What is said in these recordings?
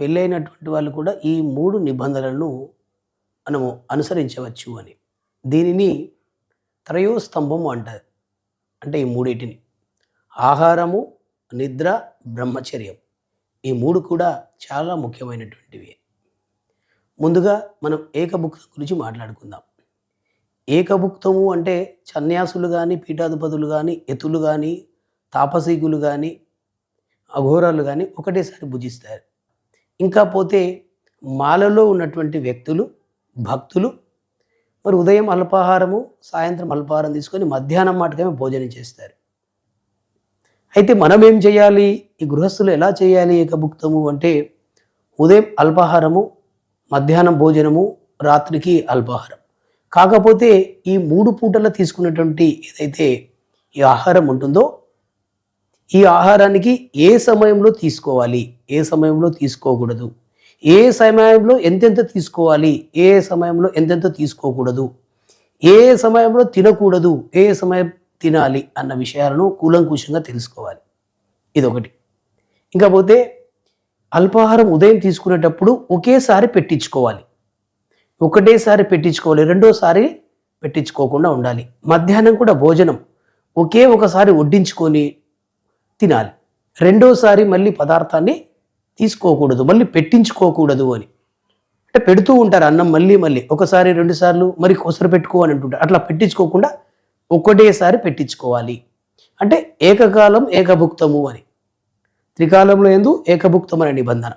పెళ్ళైనటువంటి వాళ్ళు కూడా ఈ మూడు నిబంధనలను మనము అనుసరించవచ్చు అని. దీనిని త్రయోస్తంభము అంటారు. అంటే ఈ మూడింటిని. ఆహారము నిద్ర బ్రహ్మచర్యం. ఈ మూడు కూడా చాలా ముఖ్యమైనటువంటివి. ముందుగా మనం ఏకభుక్తం గురించి మాట్లాడుకుందాం. ఏకభుక్తము అంటే సన్యాసులు కానీ పీఠాధిపతులు కానీ ఎతులు కానీ తాపసీకులు కానీ అఘోరాలు కానీ ఒకటేసారి భుజిస్తారు. ఇంకా పోతే మాలలో ఉన్నటువంటి వ్యక్తులు భక్తులు మరి ఉదయం అల్పాహారము సాయంత్రం అల్పాహారం తీసుకొని మధ్యాహ్నం మాటకమే భోజనం చేస్తారు. అయితే మనం ఏం చేయాలి? ఈ గృహస్థులు ఎలా చేయాలి ఏకభుక్తము అంటే ఉదయం అల్పాహారము మధ్యాహ్నం భోజనము రాత్రికి అల్పాహారం. కాకపోతే ఈ మూడు పూటల తీసుకున్నటువంటి ఏదైతే ఈ ఆహారం ఉంటుందో ఈ ఆహారానికి ఏ సమయంలో తీసుకోవాలి? ఏ సమయంలో తీసుకోకూడదు? ఏ సమయంలో ఎంతెంత తీసుకోవాలి? ఏ సమయంలో ఎంతెంత తీసుకోకూడదు? ఏ సమయంలో తినకూడదు? ఏ సమయం తినాలి అన్న విషయాలను కూలంకుషంగా తెలుసుకోవాలి. ఇదొకటి. ఇంకా పోతే అల్పాహారం ఉదయం తీసుకునేటప్పుడు ఒకేసారి పెట్టించుకోవాలి. ఒకటేసారి పెట్టించుకోవాలి రెండోసారి పెట్టించుకోకుండా ఉండాలి. మధ్యాహ్నం కూడా భోజనం ఒకే ఒకసారి వడ్డించుకొని తినాలి. రెండోసారి మళ్ళీ పదార్థాన్ని తీసుకోకూడదు మళ్ళీ పెట్టించుకోకూడదు అని. అంటే పెడుతూ ఉంటారు అన్నం మళ్ళీ మళ్ళీ ఒకసారి రెండు సార్లు మరి కొసరు పెట్టుకో అని అంటుంటారు. అట్లా పెట్టించుకోకుండా ఒకటేసారి పెట్టించుకోవాలి. అంటే ఏకకాలం ఏకభుక్తము అని. త్రికాలంలో ఎందు ఏకభుక్తం అనే నిబంధన.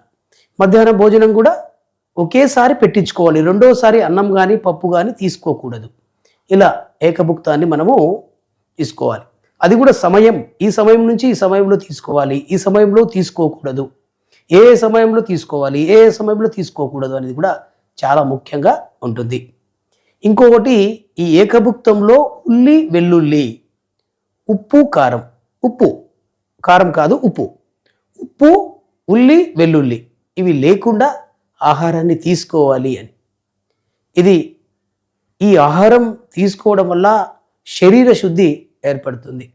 మధ్యాహ్నం భోజనం కూడా ఒకేసారి పెట్టించుకోవాలి. రెండోసారి అన్నం కానీ పప్పు కానీ తీసుకోకూడదు. ఇలా ఏకభుక్తాన్ని మనము తీసుకోవాలి. అది కూడా సమయం. ఈ సమయం నుంచి ఈ సమయంలో తీసుకోవాలి. ఈ సమయంలో తీసుకోకూడదు. ఏ సమయంలో తీసుకోవాలి ఏ సమయంలో తీసుకోకూడదు అనేది కూడా చాలా ముఖ్యంగా ఉంటుంది. ఇంకొకటి ఈ ఏకభుక్తంలో ఉల్లి వెల్లుల్లి ఉప్పు కారం. ఉప్పు కారం కాదు ఉప్పు. ఉప్పు ఉల్లి వెల్లుల్లి ఇవి లేకుండా ఆహారాన్ని తీసుకోవాలి అని. ఇది ఈ ఆహారం తీసుకోవడం వల్ల శరీర శుద్ధి ఏర్పడుతుంది.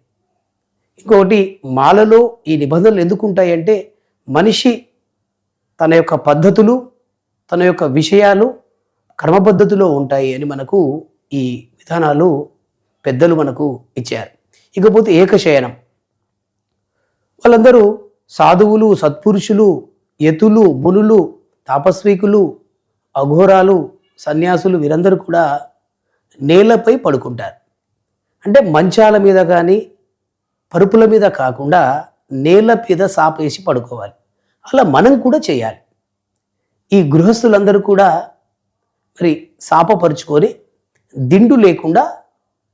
ఇంకొకటి మాలలో ఈ నిబంధనలు ఎందుకు ఉంటాయంటే మనిషి తన యొక్క పద్ధతులు తన యొక్క విషయాలు క్రమపద్ధతిలో ఉంటాయి అని మనకు ఈ విధానాలు పెద్దలు మనకు ఇచ్చారు. ఇకపోతే ఏకశయనం. వాళ్ళందరూ సాధువులు సత్పురుషులు యతులు మునులు తాపస్వికులు అఘోరాలు సన్యాసులు వీరందరూ కూడా నేలపై పడుకుంటారు. అంటే మంచాల మీద కానీ పరుపుల మీద కాకుండా నేల మీద సాపేసి పడుకోవాలి. అలా మనం కూడా చేయాలి. ఈ గృహస్థులందరూ కూడా మరి శాపపరుచుకొని దిండు లేకుండా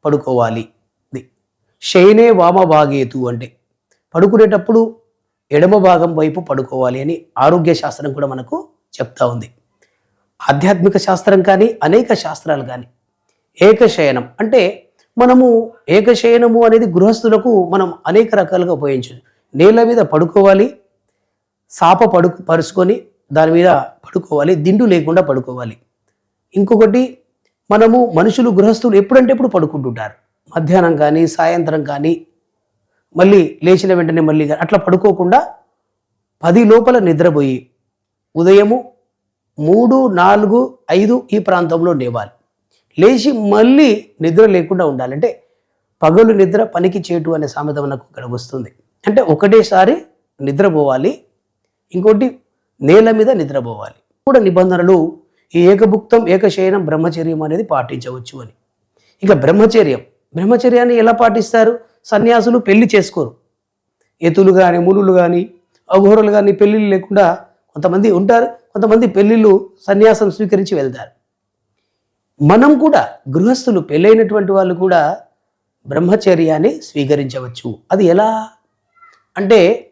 పడుకోవాలి. శయనే వామ భాగేతు అంటే పడుకునేటప్పుడు ఎడమ భాగం వైపు పడుకోవాలి అని ఆరోగ్య శాస్త్రం కూడా మనకు చెప్తా ఉంది. ఆధ్యాత్మిక శాస్త్రం కానీ అనేక శాస్త్రాలు కానీ ఏకశయనం అంటే మనము ఏకశయనము అనేది గృహస్థులకు మనం అనేక రకాలుగా ఉపయోగించు నేల మీద పడుకోవాలి సాప పడుకు పరుచుకొని దాని మీద పడుకోవాలి దిండు లేకుండా పడుకోవాలి. ఇంకొకటి మనము మనుషులు గృహస్థులు ఎప్పుడంటే ఎప్పుడు పడుకుంటుంటారు. మధ్యాహ్నం కానీ సాయంత్రం కానీ మళ్ళీ లేచిన వెంటనే మళ్ళీ కానీ అట్లా పడుకోకుండా పది లోపల నిద్రపోయి ఉదయము మూడు నాలుగు ఐదు ఈ ప్రాంతంలో లేవాలి. లేచి మళ్ళీ నిద్ర లేకుండా ఉండాలంటే పగలు నిద్ర పనికి చేటు అనే సామెత మనకు ఇక్కడ వస్తుంది. అంటే ఒకటేసారి నిద్రపోవాలి ఇంకోటి నేల మీద నిద్రపోవాలి. కూడా నిబంధనలు ఈ ఏకభుక్తం ఏకశయనం బ్రహ్మచర్యం అనేది పాటించవచ్చు అని. ఇక బ్రహ్మచర్యం. బ్రహ్మచర్యాన్ని ఎలా పాటిస్తారు? సన్యాసులు పెళ్ళి చేసుకోరు. ఎతులు కానీ మునులు కానీ అఘోరలు కానీ పెళ్ళిళ్ళు లేకుండా కొంతమంది ఉంటారు. కొంతమంది పెళ్ళిళ్ళు సన్యాసం స్వీకరించి వెళ్తారు. మనం కూడా గృహస్థులు పెళ్ళైనటువంటి వాళ్ళు కూడా బ్రహ్మచర్యాన్ని స్వీకరించవచ్చు. అది ఎలా? అంటే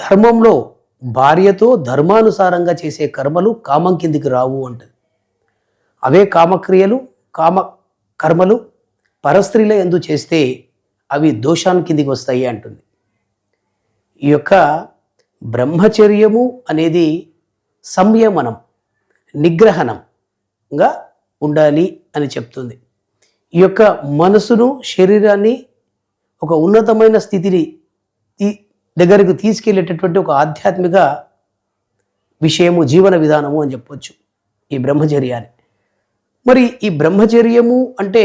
ధర్మంలో భార్యతో ధర్మానుసారంగా చేసే కర్మలు కామం కిందికి రావు అంటది. అవే కామక్రియలు కామ కర్మలు పరస్త్రీల ఎందు చేస్తే అవి దోషాన్ని కిందికి వస్తాయి అంటుంది. ఈ యొక్క బ్రహ్మచర్యము అనేది సంయమనం నిగ్రహణంగా ఉండాలి అని చెప్తుంది. ఈ యొక్క మనసును శరీరాన్ని ఒక ఉన్నతమైన స్థితిని దగ్గరకు తీసుకెళ్ళేటటువంటి ఒక ఆధ్యాత్మిక విషయము జీవన విధానము అని చెప్పొచ్చు ఈ బ్రహ్మచర్యాన్ని. మరి ఈ బ్రహ్మచర్యము అంటే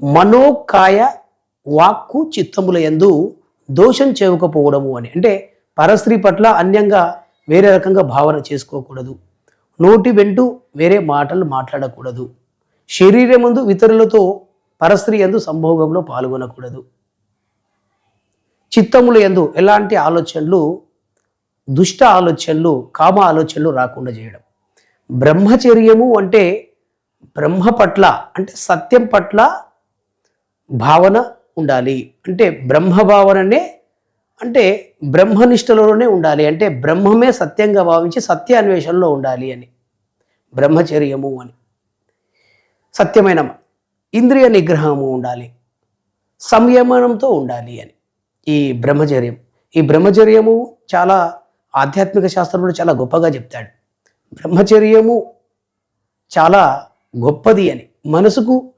మనోకాయ వాక్కు చిత్తముల యందు దోషం చేయకపోవడము అని. అంటే పరస్త్రీ పట్ల అన్యంగా వేరే రకంగా భావన చేసుకోకూడదు. నోటి వెంటు వేరే మాటలు మాట్లాడకూడదు. శరీరమందు ఇతరులతో పరస్త్రీ యందు సంభోగంలో పాల్గొనకూడదు. చిత్తముల ఎందు ఎలాంటి ఆలోచనలు దుష్ట ఆలోచనలు కామ ఆలోచనలు రాకుండా చేయడం. బ్రహ్మచర్యము అంటే బ్రహ్మ పట్ల అంటే సత్యం పట్ల భావన ఉండాలి. అంటే బ్రహ్మ భావననే అంటే బ్రహ్మనిష్టలోనే ఉండాలి. అంటే బ్రహ్మమే సత్యంగా భావించి సత్య అన్వేషణలో ఉండాలి అని. బ్రహ్మచర్యము అని. సత్యమైన ఇంద్రియ నిగ్రహము ఉండాలి. సంయమనంతో ఉండాలి అని. ఈ బ్రహ్మచర్యం. ఈ బ్రహ్మచర్యము చాలా ఆధ్యాత్మిక శాస్త్రంలో చాలా గొప్పగా చెప్తాడు. బ్రహ్మచర్యము చాలా గొప్పది అని. మనసుకు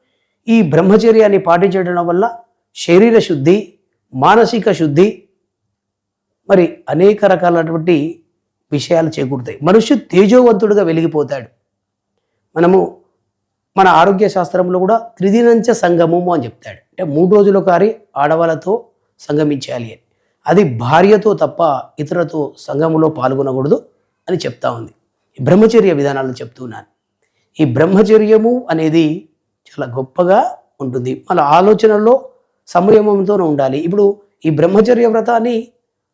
ఈ బ్రహ్మచర్యాన్ని పాటించడం వల్ల శరీర శుద్ధి మానసిక శుద్ధి మరి అనేక రకాలైనటువంటి విషయాలు చేకూరుతాయి. మనుష్యు తేజోవంతుడుగా వెలిగిపోతాడు. మనము మన ఆరోగ్య శాస్త్రంలో కూడా త్రిదినంచ సంగమము అని చెప్తాడు. అంటే మూడు రోజుల కారి ఆడవాళ్ళతో సంగమించాలి అని. అది భార్యతో తప్ప ఇతరులతో సంగములో పాల్గొనకూడదు అని చెప్తా ఉంది. ఈ బ్రహ్మచర్య విధానాలు చెప్తున్నాను ఈ బ్రహ్మచర్యము అనేది చాలా గొప్పగా ఉంటుంది. మన ఆలోచనల్లో సంయమంతోనే ఉండాలి. ఇప్పుడు ఈ బ్రహ్మచర్య వ్రతాన్ని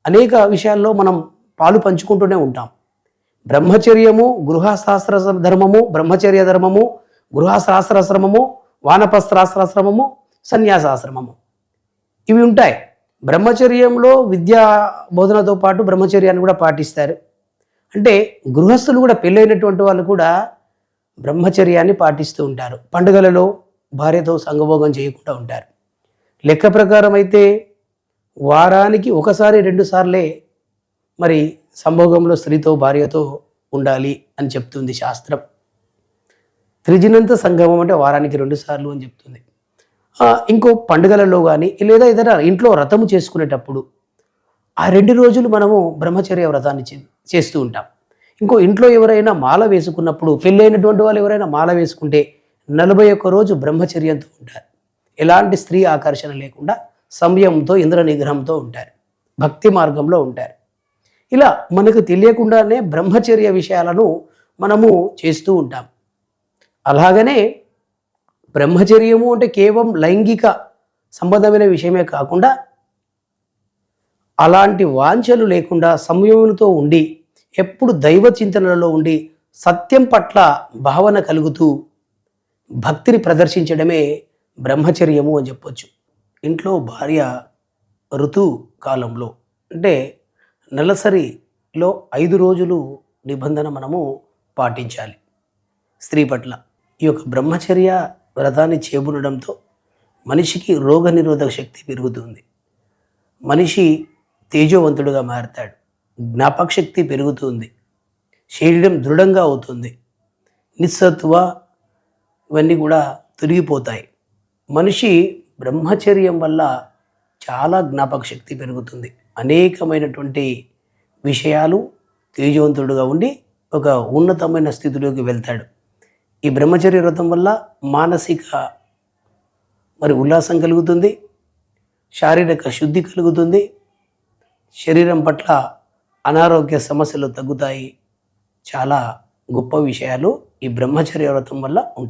అనేక విషయాల్లో మనం పాలు పంచుకుంటూనే ఉంటాం. బ్రహ్మచర్యము గృహశాస్త్ర ధర్మము బ్రహ్మచర్య ధర్మము గృహశాస్త్రాశ్రమము వానపస్త్రాశ్రమము సన్యాసాశ్రమము. ఇవి ఉంటాయి. బ్రహ్మచర్యంలో విద్యా బోధనతో పాటు బ్రహ్మచర్యాన్ని కూడా పాటిస్తారు. అంటే గృహస్థులు కూడా పెళ్ళైనటువంటి వాళ్ళు కూడా బ్రహ్మచర్యాన్ని పాటిస్తూ ఉంటారు. పండుగలలో భార్యతో సంగభోగం చేయకుండా ఉంటారు. లెక్క ప్రకారం అయితే వారానికి ఒకసారి రెండు సార్లే మరి సంభోగంలో స్త్రీతో భార్యతో ఉండాలి అని చెప్తుంది శాస్త్రం. త్రిజినంత సంగమం అంటే వారానికి రెండు సార్లు అని చెప్తుంది. ఇంకో పండుగలలో కానీ లేదా ఏదైనా ఇంట్లో వ్రతము చేసుకునేటప్పుడు ఆ రెండు రోజులు మనము బ్రహ్మచర్య వ్రతాన్ని చే- చేస్తూ ఉంటాం. ఇంకో ఇంట్లో ఎవరైనా మాల వేసుకున్నప్పుడు పెళ్ళైనటువంటి వాళ్ళు ఎవరైనా మాల వేసుకుంటే నలభై ఒక్క రోజు బ్రహ్మచర్యంతో ఉంటారు. ఎలాంటి స్త్రీ ఆకర్షణ లేకుండా సంయమంతో ఇంద్ర నిగ్రహంతో ఉంటారు. భక్తి మార్గంలో ఉంటారు. ఇలా మనకు తెలియకుండానే బ్రహ్మచర్య విషయాలను మనము చేస్తూ ఉంటాం. అలాగనే బ్రహ్మచర్యము అంటే కేవలం లైంగిక సంబంధమైన విషయమే కాకుండా అలాంటి వాంఛలు లేకుండా సంయమంతో ఉండి ఎప్పుడు దైవ చింతనలలో ఉండి సత్యం పట్ల భావన కలుగుతూ భక్తిని ప్రదర్శించడమే బ్రహ్మచర్యము అని చెప్పొచ్చు. ఇంట్లో భార్య ఋతు కాలంలో అంటే నెలసరిలో ఐదు రోజులు నిబంధన మనము పాటించాలి. స్త్రీ పట్ల ఈ యొక్క బ్రహ్మచర్య వ్రతాన్ని చేబునడంతో మనిషికి రోగ నిరోధక శక్తి పెరుగుతుంది. మనిషి తేజోవంతుడుగా మారుతాడు. జ్ఞాపక శక్తి పెరుగుతుంది. శరీరం దృఢంగా అవుతుంది. నిస్సత్వ ఇవన్నీ కూడా తొలగిపోతాయి. మనిషి బ్రహ్మచర్యం వల్ల చాలా జ్ఞాపక శక్తి పెరుగుతుంది. అనేకమైనటువంటి విషయాలు తేజవంతుడుగా ఉండి ఒక ఉన్నతమైన స్థితిలోకి వెళ్తాడు. ఈ బ్రహ్మచర్య వ్రతం వల్ల మానసిక మరి ఉల్లాసం కలుగుతుంది శారీరక శుద్ధి కలుగుతుంది శరీరం పట్ల అనారోగ్య సమస్యలు తగ్గుతాయి. చాలా గొప్ప విషయాలు ఈ బ్రహ్మచర్య వ్రతం వల్ల ఉంటాయి.